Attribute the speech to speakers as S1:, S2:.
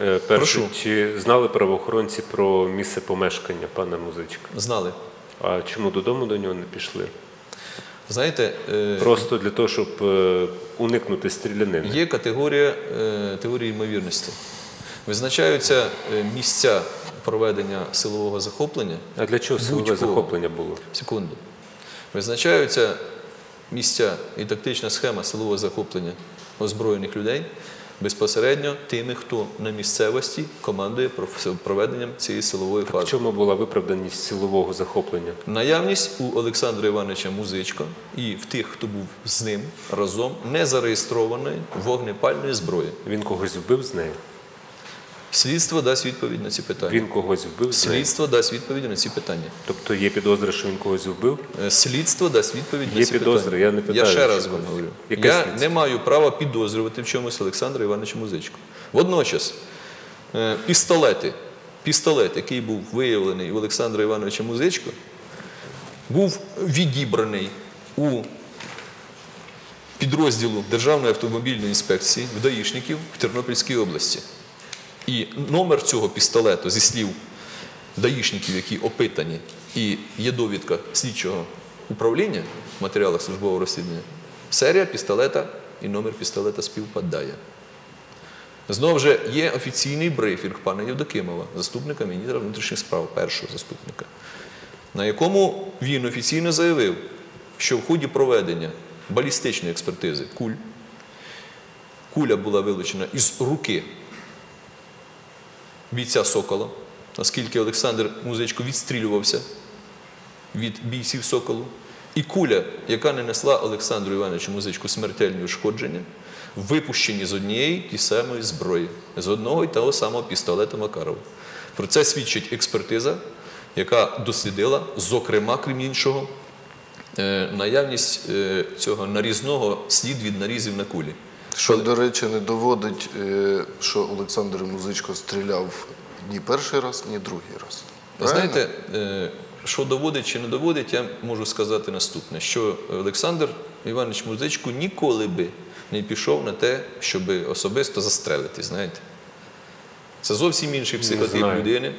S1: Е, Перше,
S2: Прошу.
S1: чи знали правоохоронці про місце помешкання пана музичка?
S2: Знали.
S1: А чому додому до нього не пішли?
S2: Знаєте, е,
S1: Просто для того, щоб е, уникнути стрілянини.
S2: є категорія теорії ймовірності. Визначаються місця проведення силового захоплення.
S1: А для чого силове захоплення було?
S2: Секунду. Визначаються місця і тактична схема силового захоплення озброєних людей безпосередньо тими, хто на місцевості командує проведенням цієї силової
S1: В
S2: фази.
S1: чому була виправданість силового захоплення?
S2: Наявність у Олександра Івановича Музичка і в тих, хто був з ним разом, не зареєстрованої вогнепальної зброї.
S1: Він когось вбив з нею?
S2: Слідство дасть відповідь на ці питання.
S1: Він когось вбив?
S2: Слідство дасть відповідь на ці питання.
S1: Тобто є підозра, що він когось вбив?
S2: Е, Слідство дасть відповідь на
S1: Є
S2: ці
S1: підозри,
S2: питання.
S1: я не питаю,
S2: Я ще раз вам говорю.
S1: Яке
S2: я
S1: слідство?
S2: не маю права підозрювати в чомусь Олександра Івановича Музичку. Водночас, е, пістолети, пістолет, який був виявлений у Олександра Івановича Музичко, був відібраний у підрозділу Державної автомобільної інспекції в даїшників в Тернопільській області. І номер цього пістолету зі слів даїшників, які опитані, і є довідка слідчого управління в матеріалах службового розслідування, серія пістолета і номер пістолета співпадає. Знову ж є офіційний брифінг пана Євдокимова, заступника міністра внутрішніх справ, першого заступника, на якому він офіційно заявив, що в ході проведення балістичної експертизи куль, куля була вилучена із руки бійця Сокола, оскільки Олександр Музичко відстрілювався від бійців Соколу. І куля, яка не несла Олександру Івановичу Музичку смертельні ушкодження, випущені з однієї ті самої зброї, з одного і того самого пістолета Макарова. Про це свідчить експертиза, яка дослідила, зокрема, крім іншого, е, наявність е, цього нарізного слід від нарізів на кулі.
S3: Що, до речі, не доводить, е, що Олександр Музичко стріляв ні перший раз, ні другий раз. Правильно?
S2: Знаєте, е, що доводить чи не доводить, я можу сказати наступне: що Олександр Іванович Музичко ніколи би не пішов на те, щоб особисто застрелити. Знаєте, це зовсім інший психотип
S1: знаю.
S2: людини.